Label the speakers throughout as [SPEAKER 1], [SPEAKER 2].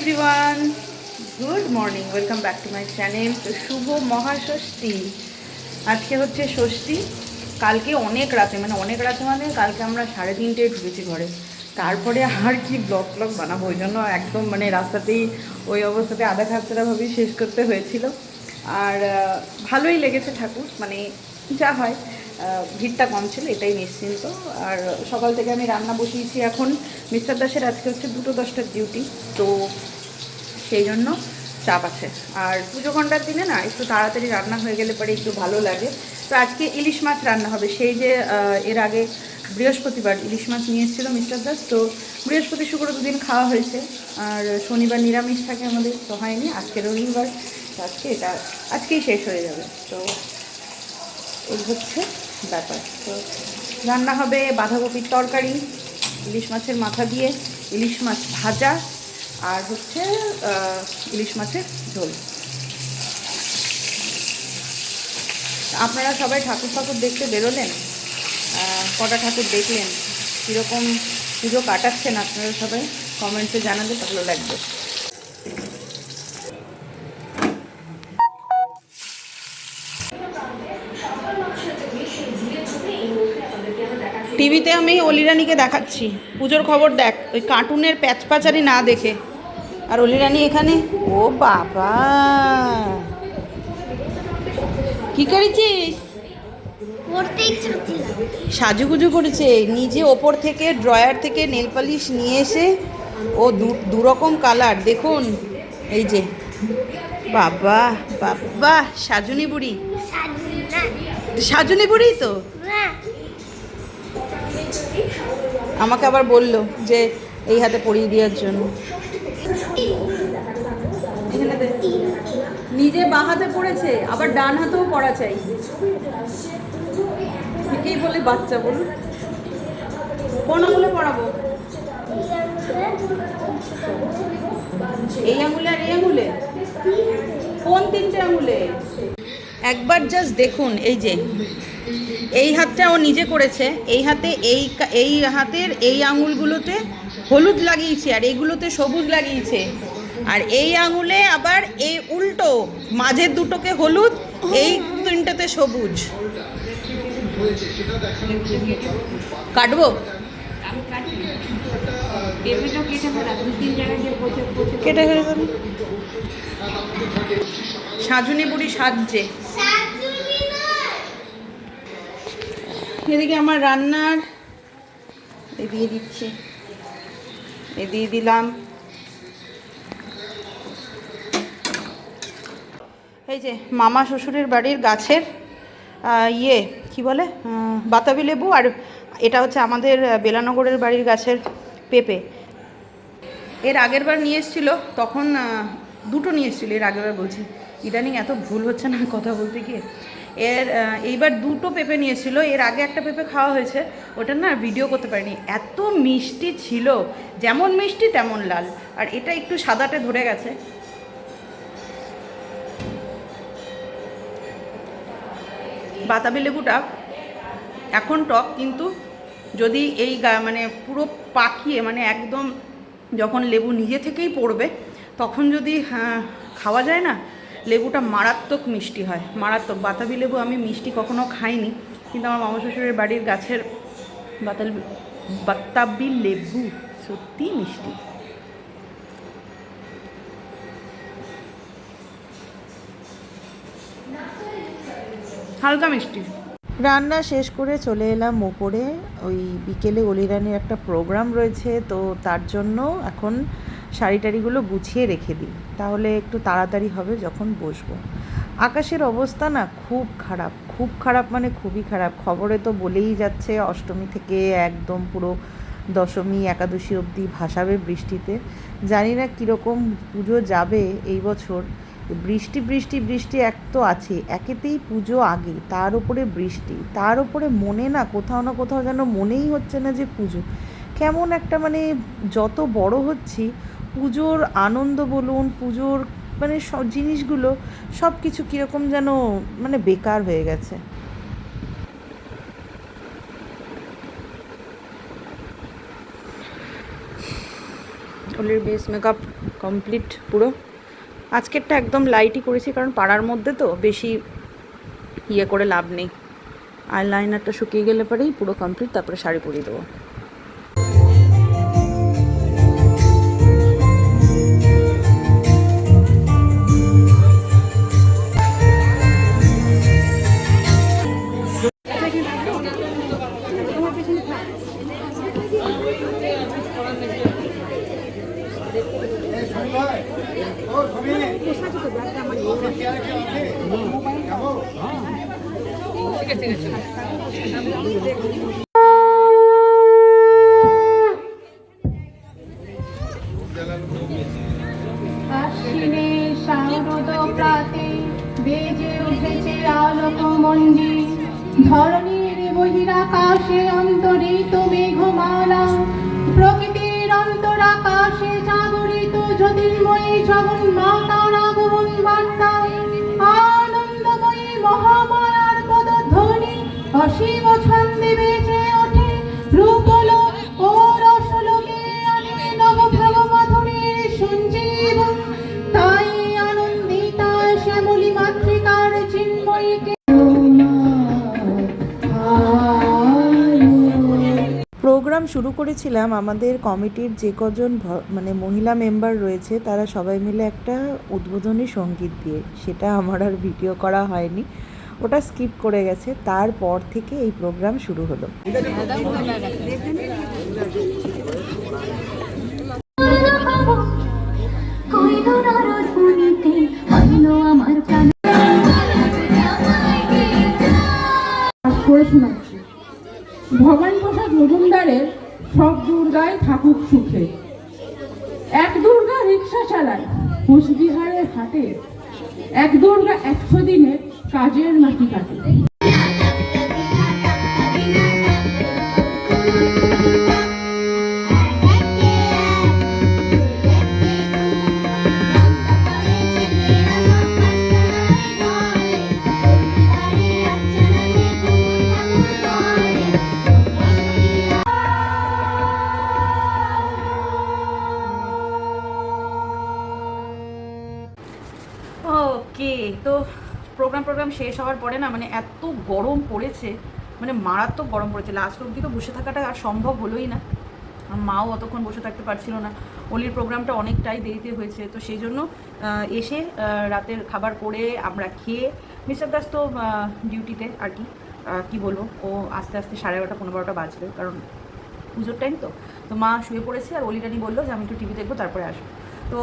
[SPEAKER 1] Everyone good morning welcome back to my channel তো শুভ মহাষষ্ঠী। আজকে হচ্ছে ষষ্ঠী। কালকে অনেক রাতে মানে অনেক রাতে মানে কালকে আমরা সাড়ে তিনটে ঢুকেছি ঘরে। তারপরে আর কি ব্লগ ব্লগ বানাবো, ওই জন্য একদম মানে রাস্তাতেই ওই অবস্থাতে আধা খাচ্ছাভাবেই শেষ করতে হয়েছিল। আর ভালোই লেগেছে ঠাকুর মানে যা হয় ভিড়টা কম ছিল, এটাই নিশ্চিন্ত। আর সকাল থেকে আমি রান্না বসিয়েছি এখন। মিস্টার দাসের আজকে হচ্ছে দুটো দশটার ডিউটি তো সেই জন্য চাপ আছে। আর পুজো ঘণ্টার দিনে না একটু তাড়াতাড়ি রান্না হয়ে গেলে পরে একটু ভালো লাগে। তো আজকে ইলিশ মাছ রান্না হবে। সেই যে এর আগে বৃহস্পতিবার ইলিশ মাছ নিয়ে এসেছিল মিস্টার দাস। তো বৃহস্পতি, শুক্র দুদিন খাওয়া হয়েছে। আর শনিবার নিরামিষ থাকে আমাদের, তো হয়নি। আজকে রবিবার। আজকে এটা, আজকেই শেষ হয়ে যাবে। তো এই হচ্ছে ব্যাপার। তো রান্না হবে বাঁধাকপির তরকারি, ইলিশ মাছের মাথা দিয়ে, ইলিশ মাছ ভাজা আর হচ্ছে ইলিশ মাছের ঝোল। আপনারা সবাই ঠাকুর ঠাকুর দেখতে বেরোলেন? কটা ঠাকুর দেখলেন? কীরকম পুজো কাটাচ্ছেন আপনারা সবাই? কমেন্টে জানালে ভালো লাগবে। টিভিতে আমি অলিরানিকে দেখাচ্ছি। পুজোর খবর দেখ। ওই কার্টুনের প্যাচ পাচারি না দেখে। আর অলি অলিরানি এখানে? ও বাবা। কি করেছিস? সাজুগুজু করেছে। নিজে ওপর থেকে ড্রয়ার থেকে নেল পালিশ নিয়ে এসে ও দু দুরকম কালার। দেখুন এই যে। বাবা বাবা সাজুনি বুড়ি।
[SPEAKER 2] সাজু
[SPEAKER 1] সাজুনি বুড়ি তো? আমাকে আবার বলল যে এই হাতে পরিয়ে দেওয়ার জন্য। নিজে বাঁ হাতে পড়েছে, আবার ডান হাতেও পড়া চাই। একেই বলে বাচ্চা বলুন কোন আঙুলে পড়াবো? এই আঙুলে আর এই আঙুলে? কোন তিনটে আঙুলে? একবার জাস্ট দেখুন, এই যে। এই হাতটা ও নিজে করেছে। এই হাতে এই এই হাতের এই আঙুলগুলোতে হলুদ লাগিয়েছে আর এইগুলোতে সবুজ লাগিয়েছে। আর এই আঙুলে আবার এই উল্টো মাঝের দুটোকে হলুদ, এই তিনটাতে সবুজ। কাটবো? কেটে। সাজুনি বুড়ি সাজছে। এদিকে আমার রান্নার দিয়ে দিচ্ছি। এ দিয়ে দিলাম। এই যে মামা শ্বশুরের বাড়ির গাছের ইয়ে কি বলে? বাতাবি লেবু আর এটা হচ্ছে আমাদের বেলানগরের বাড়ির গাছের পেঁপে। এর আগের বার নিয়ে এসেছিল, তখন দুটো নিয়ে এসেছিল, এর আগের বার বলছি। ইদানিং এত ভুল হচ্ছে না কথা বলতে গিয়ে। এর এইবার দুটো পেঁপে নিয়েছিল এর আগে একটা পেঁপে খাওয়া হয়েছে ওটা না ভিডিও করতে পারিনি। এত মিষ্টি ছিল যেমন মিষ্টি তেমন লাল আর এটা একটু সাদাটে ধরে গেছে। বাতাবি লেবুটা এখন টক কিন্তু যদি এই মানে পুরো পাকিয়ে মানে একদম যখন লেবু নিজে থেকেই পড়বে তখন যদি হ্যাঁ, খাওয়া যায় না লেবুটা মারাত্মক মিষ্টি হয়, মারাত্মক। বাতাবি লেবু আমি মিষ্টি কখনো খাইনি, কিন্তু আমার মামা শ্বশুরের বাড়ির গাছের বাতাল বাতাবি লেবু সত্যি মিষ্টি। হালকা মিষ্টি।
[SPEAKER 3] রান্না শেষ করে চলে এলাম ওপরে, ওই বিকেলে অলিরানির একটা প্রোগ্রাম রয়েছে, তো তার জন্য এখন শাড়ি টাড়িগুলো গুছিয়ে রেখে দিই। তাহলে একটু তাড়াতাড়ি হবে যখন বসবো। আকাশের অবস্থা না খুব খারাপ। খুব খারাপ মানে খুবই খারাপ। খবরে তো বলেই যাচ্ছে অষ্টমী থেকে একদম পুরো দশমী, একাদশী অবধি ভাসাবে বৃষ্টিতে। জানি না কীরকম পুজো যাবে এই বছর। বৃষ্টি বৃষ্টি বৃষ্টি এক তো আছে। একেতেই পুজো আগে, তার উপরে বৃষ্টি। তার উপরে মনে না কোথাও না কোথাও যেন মনেই হচ্ছে না যে পুজো। কেমন একটা মানে যত বড় হচ্ছি পুজোর আনন্দ বলুন, পুজোর মানে সব জিনিসগুলো সব কিছু কীরকম যেন মানে বেকার হয়ে গেছে।
[SPEAKER 1] অলির বেস মেকআপ কমপ্লিট পুরো। আজকেরটা একদম লাইটই করেছি কারণ পাড়ার মধ্যে তো বেশি ইয়ে করে লাভ নেই। আইলাইনারটা শুকিয়ে গেলে পরেই পুরো কমপ্লিট, তারপরে শাড়ি পরিয়ে দেবো।
[SPEAKER 4] শারদ প্রাতে বেজে উঠেছে আলোক মঞ্জি। ধরণীর বহিরাকাশে অন্তরিত মেঘমালা, প্রকৃতির অন্তরাকাশে জাগরিত জ্যোতির্ময়ী জগন মাতার আগমন বার্তা আনন্দময়ী মহামায়ার পদধ্বনি অসীম ছন্দে বেজে ওঠে রূপলোক
[SPEAKER 3] শুরু করেছিলাম, আমাদের কমিটির যে কজন মানে মহিলা মেম্বার রয়েছে, তারা সবাই মিলে একটা উদ্বোধনী সংগীত দিয়ে, সেটা আমার আর ভিডিও করা হয়নি। ওটা স্কিপ করে গেছে, তারপর থেকে এই প্রোগ্রাম শুরু হলো।
[SPEAKER 1] শেষ হওয়ার পরে না মানে এত গরম পড়েছে মানে মারাত্মক গরম পড়েছে। লাস্ট অবধি তো বসে থাকাটা আর সম্ভব হলোই না। মাও অতক্ষণ বসে থাকতে পারছিল না। অলির প্রোগ্রামটা অনেকটাই দেরিতে হয়েছে, তো সেই জন্য এসে রাতের খাবার করে আমরা খেয়ে, মিস্টার দাস তো ডিউটিতে আর কি কি বলব, ও আস্তে আস্তে সাড়ে এগারোটা, পনেরো বারোটা বাজবে, কারণ পুজোর টাইম তো। তো মা শুয়ে পড়েছে আর অলিরানি বলল যে, আমি একটু টিভি দেখব, তারপরে আসব। তো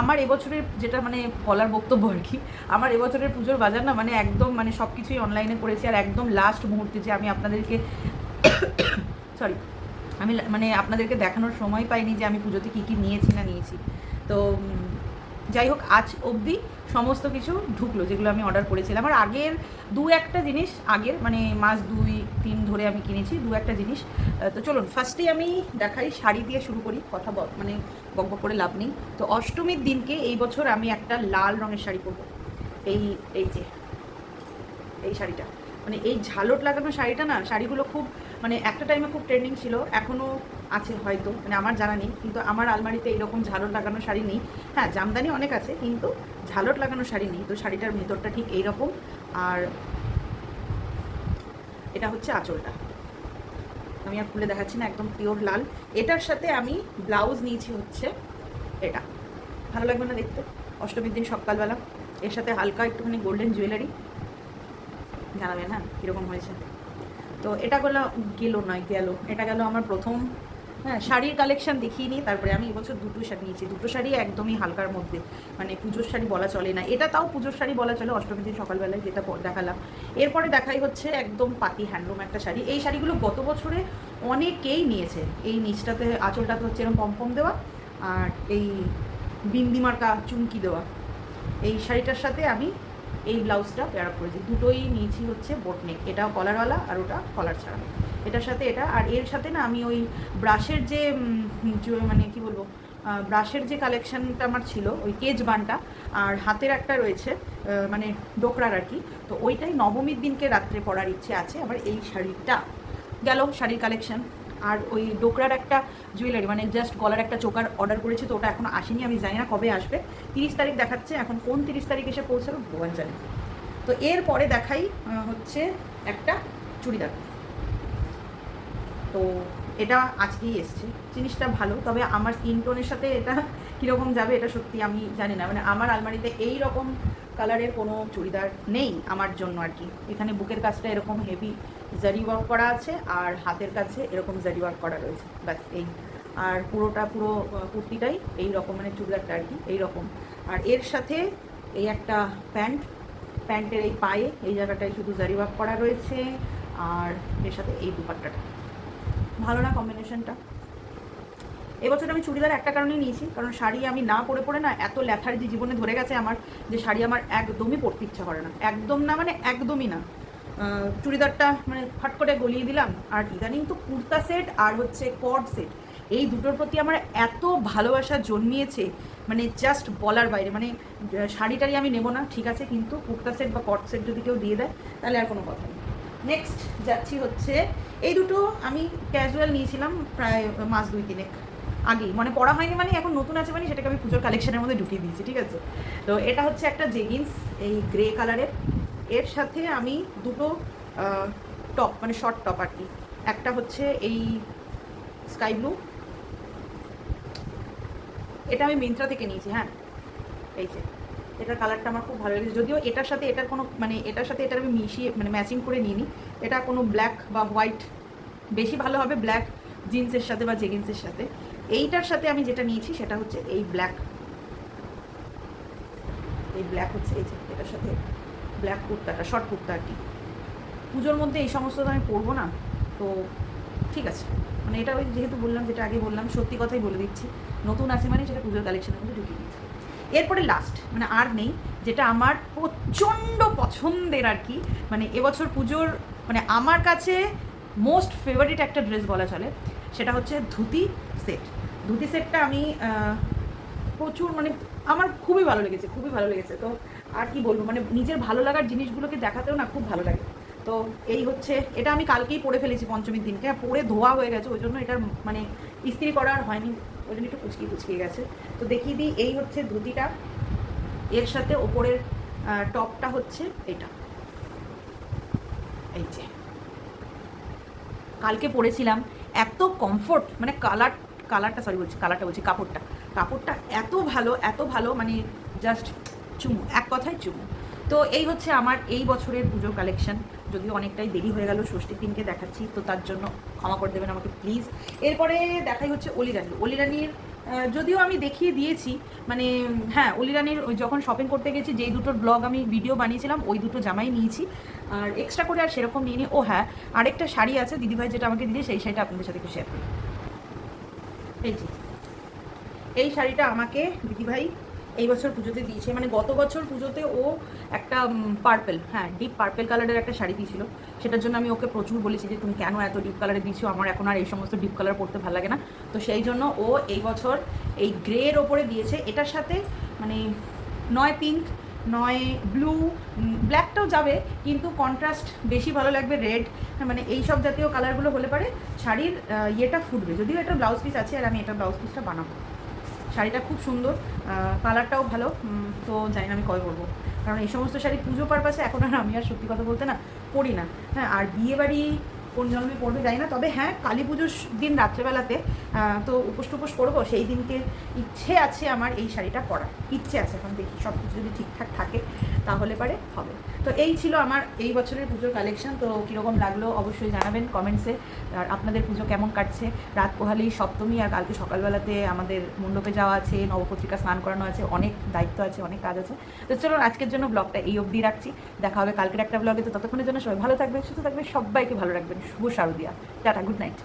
[SPEAKER 1] আমার এবছরের যেটা মানে বলার বক্তব্য আর কি, আমার এবছরের পুজোর বাজার না মানে একদম মানে সব কিছুই অনলাইনে করেছি আর একদম লাস্ট মুহূর্তে যে আমি আপনাদেরকে সরি আমি মানে আপনাদেরকে দেখানোর সময় পাইনি যে আমি পুজোতে কী কী নিয়েছি না নিয়েছি। তো যাই হোক, আজ অবধি সমস্ত কিছু ঢুকলো যেগুলো আমি অর্ডার করেছিলাম। আর আগের দু একটা জিনিস, আগের মানে মাস দুই, তিন ধরে আমি কিনেছি, দু একটা জিনিস। তো চলুন ফার্স্টেই আমি দেখাই, শাড়ি দিয়ে শুরু করি, কথা মানে বকবক করে লাভ নেই। তো অষ্টমীর দিনকে এই বছর আমি একটা লাল রঙের শাড়ি পরবো। এই এই যে, এই শাড়িটা। মানে এই ঝালট লাগানো শাড়িটা না, শাড়িগুলো খুব মানে একটা টাইমে খুব ট্রেন্ডিং ছিল। এখনও আছে হয়তো মানে আমার জানা নেই, কিন্তু আমার আলমারিতে এরকম ঝালট লাগানো শাড়ি নেই। হ্যাঁ জামদানি অনেক আছে, কিন্তু ঝালট লাগানো শাড়ি নেই। তো শাড়িটার ভেতরটা ঠিক এইরকম। আর এটা হচ্ছে আঁচলটা। আমি আর খুলে দেখাচ্ছি না, একদম পিওর লাল। এটার সাথে আমি ব্লাউজ নিয়েছি হচ্ছে এটা। ভালো লাগবে না দেখতে? অষ্টমীর দিন সকালবেলা। এর সাথে হালকা একটুখানি গোল্ডেন জুয়েলারি জানাবেন হ্যাঁ কীরকম হয়েছে। তো এটা গেল গেলো নয়, গেল। এটা গেল আমার প্রথম হ্যাঁ শাড়ির কালেকশন দেখিয়ে নিই তারপরে আমি এবছর দুটো শাড়ি নিয়েছি। দুটো শাড়ি একদমই হালকার মধ্যে। মানে পুজোর শাড়ি বলা চলে না। এটা তাও পুজোর শাড়ি বলা চলে, অষ্টমীর দিন সকালবেলায় যেটা দেখালাম। এরপরে দেখাই হচ্ছে একদম পাতি হ্যান্ডলুম একটা শাড়ি। এই শাড়িগুলো গত বছরে অনেকেই নিয়েছে। এই নিচটাতে আঁচলটাতে হচ্ছে এরকম পম্পম দেওয়া আর এই বিন্দি মার্কা চুমকি দেওয়া। এই শাড়িটার সাথে আমি এই ব্লাউজটা পেয়ার করেছি। দুটোই নিয়েছি হচ্ছে বোটনেক এটাও কলারওয়ালা আর ওটা কলার ছাড়া। এটার সাথে এটা, আর এর সাথে না আমি ওই ব্রাশের যে মানে কি বলব ব্রাশের যে কালেকশনটা আমার ছিল, ওই কেজ বানটা, আর হাতের একটা রয়েছে মানে ডোকরার আর কি, তো ওইটাই নবমীর দিনকে রাত্রে পরার ইচ্ছে আছে আবার এই শাড়িটা। গেল শাড়ির কালেকশন আর ওই ডোকরার একটা জুয়েলারি মানে জাস্ট গলার একটা চোকার অর্ডার করেছি, তো ওটা এখনও আসেনি, আমি জানি না কবে আসবে। তিরিশ তারিখ দেখাচ্ছে, এখন কোন তিরিশ তারিখ এসে পৌঁছাবে ভগবান জানে। তো এরপরে দেখাই হচ্ছে একটা চুড়িদার। তো এটা আজকেই এসছে। জিনিসটা ভালো, তবে আমার স্কিন টোনের সাথে এটা কীরকম যাবে এটা সত্যি আমি জানি না। মানে আমার আলমারিতে এই রকম কালারের কোনো চুড়িদার নেই আমার জন্য আর কি। এখানে বুকের কাজটা এরকম হেভি জারি ওয়ার্ক করা আছে আর হাতের কাছে এরকম জারি ওয়ার্ক করা রয়েছে। ব্যাস, এই। আর পুরোটা পুরো কুর্তিটাই এই রকম মানে চুড়িদারটা আর কি, এই রকম। আর এর সাথে এই একটা প্যান্ট, প্যান্টের এই পায়ে এই জায়গাটায় শুধু জারি ওয়ার্ক করা রয়েছে। আর এর সাথে এই দুপাট্টাটা। ভালো না কম্বিনেশনটা এবছর আমি চুড়িদার একটা কারণেই নিয়েছি, কারণ শাড়ি আমি না পরে পরে না এত ল্যাথার্জি জীবনে ধরে গেছে আমার, যে শাড়ি আমার একদমই পরতে ইচ্ছা করে না। একদম না মানে একদমই না। চুড়িদারটা মানে ফট করে গলিয়ে দিলাম, আর ইদানিং তো কুর্তা সেট আর হচ্ছে কড সেট এই দুটোর প্রতি আমার এত ভালোবাসা জন্মিয়েছে মানে জাস্ট বলার বাইরে। মানে শাড়ি টাড়ি আমি নেব না, ঠিক আছে, কিন্তু কুর্তা সেট বা কট সেট যদি কেউ দিয়ে দেয়, তাহলে আর কোনো কথা নেই। নেক্সট যাচ্ছি হচ্ছে, এই দুটো আমি ক্যাজুয়াল নিয়েছিলাম প্রায় মাস দুই তিনেক আগেই। মানে পড়া হয়নি মানে এখন নতুন আছে মানে সেটাকে আমি পুজোর কালেকশনের মধ্যে ঢুকিয়ে দিয়েছি, ঠিক আছে? তো এটা হচ্ছে একটা জেগিন্স এই গ্রে কালারের এর সাথে আমি দুটো টপ মানে শর্ট টপ আর কি। একটা হচ্ছে এই স্কাই ব্লু এটা আমি মিন্ত্রা থেকে নিয়েছি হ্যাঁ? এই যে। এটার কালারটা আমার খুব ভালো লেগেছে। যদিও এটার সাথে এটার কোনো মানে এটার সাথে এটার আমি মিশিয়ে মানে ম্যাচিং করে নিইনি। এটা কোনো ব্ল্যাক বা হোয়াইট বেশি ভালো হবে ব্ল্যাক জিন্সের সাথে বা জেগিন্সের সাথে। এইটার সাথে আমি যেটা নিয়েছি সেটা হচ্ছে এই ব্ল্যাক এই ব্ল্যাক হচ্ছে, এই যে এটার সাথে ব্ল্যাক কুর্তাটা শর্ট কুর্তা আর কি। পুজোর মধ্যে এই সমস্ত তো আমি পরবো না, তো ঠিক আছে। মানে এটা ওই যেহেতু বললাম, যেটা আগে বললাম, সত্যি কথাই বলে দিচ্ছি। নতুন আছে মানে সেটা পুজোর কালেকশনের মধ্যে ঢুকিয়ে দিচ্ছি। এরপরে লাস্ট মানে আর নেই, যেটা আমার প্রচণ্ড পছন্দের আর কি মানে এবছর পুজোর মানে আমার কাছে মোস্ট ফেভারিট একটা ড্রেস বলা চলে, সেটা হচ্ছে ধুতি সেট ধুতি সেটটা আমি প্রচুর মানে আমার খুবই ভালো লেগেছে, খুবই ভালো লেগেছে। তো আর কি বলব মানে নিজের ভালো লাগার জিনিসগুলোকে দেখাতেও না খুব ভালো লাগে। তো এই হচ্ছে, এটা আমি কালকেই পরে ফেলেছি পঞ্চমীর দিনকে পরে ধোয়া হয়ে গেছে, ওই জন্য এটার মানে ইস্ত্রি করা আর হয়নি। ওই জন্য একটু কুচকিয়ে কুচকিয়ে গেছে। তো দেখিয়ে দিই, এই হচ্ছে ধুতিটা। এর সাথে ওপরের টপটা হচ্ছে এটা। এই যে। কালকে পরেছিলাম, এত কমফোর্ট মানে কালার কালারটা সরি বলছি কালারটা বলছি, কাপড়টা। কাপড়টা এত ভালো এত ভালো মানে জাস্ট চুমু, এক কথায় চুমু। তো এই হচ্ছে আমার এই বছরের পুজোর কালেকশন যদিও অনেকটাই দেরি হয়ে গেল, ষষ্ঠীর দিনকে দেখাচ্ছি, তো তার জন্য ক্ষমা করে দেবেন আমাকে প্লিজ এরপরে দেখাই হচ্ছে অলিরানি অলিরানির যদিও আমি দেখিয়ে দিয়েছি মানে হ্যাঁ অলিরানির ওই যখন শপিং করতে গেছি, যেই দুটোর ব্লগ আমি ভিডিও বানিয়েছিলাম, ওই দুটো জামাই নিয়েছি। আর এক্সট্রা করে আর সেরকম নিইনি। ও হ্যাঁ আরেকটা শাড়ি আছে, দিদিভাই যেটা আমাকে দিয়েছে, সেই শাড়িটা আপনাদের সাথে একটু শেয়ার করি। এই যে, এই শাড়িটা আমাকে দিদিভাই এই বছর পুজোতে দিয়েছে। মানে গত বছর পুজোতে ও একটা পার্পেল হ্যাঁ ডিপ পার্পেল কালারের একটা শাড়ি দিয়েছিল। সেটার জন্য আমি ওকে প্রচুর বলেছি যে, তুমি কেন এত ডিপ কালারে দিয়েছ? আমার এখন আর এই সমস্ত ডিপ কালার পরতে ভালো লাগে না। তো সেই জন্য ও এই বছর এই গ্রের ওপরে দিয়েছে। এটার সাথে মানে নয় পিঙ্ক নয় ব্লু ব্ল্যাকটাও যাবে, কিন্তু কন্ট্রাস্ট বেশি ভালো লাগবে রেড মানে এই সব জাতীয় কালারগুলো হলে পারে। শাড়ির ইয়েটা ফুটবে। যদিও এটা ব্লাউজ পিস আছে আর আমি এটা ব্লাউজ পিসটা বানাবো। শাড়িটা খুব সুন্দর কালারটাও ভালো তো জানি না আমি কয় করব কারণ এই সমস্ত শাড়ি পুজো পারপাসে এখন আর আমি আর সত্যি কথা বলতে না পড়ি না। হ্যাঁ আর বিয়ে বাড়ি কোন জন্মে পড়বে জানি না, তবে হ্যাঁ কালী পুজোর দিন রাত্রেবেলাতে তো উপোস টুপোস করব, সেই দিনকে ইচ্ছে আছে আমার এই শাড়িটা পরার, ইচ্ছে আছে, এখন দেখি, সব কিছু যদি ঠিকঠাক থাকে, তাহলে পারে হবে। তো এই ছিল আমার এই বছরের পুজোর কালেকশন তো কীরকম লাগল অবশ্যই জানাবেন কমেন্টসে আর আপনাদের পুজো কেমন কাটছে? রাত পোহালেই সপ্তমী, আর কালকে সকালবেলাতে আমাদের মণ্ডপে যাওয়া আছে, নবপত্রিকা স্নান করানো আছে, অনেক দায়িত্ব আছে, অনেক কাজ আছে। তো চলো আজকের জন্য ব্লগটা এই অবধি রাখছি, দেখা হবে কালকের একটা ব্লগে তো ততক্ষণের জন্য সবাই ভালো থাকবে সুস্থ থাকবে সবাইকে ভালো রাখবেন। শুভ শারদিয়া। Tata good night.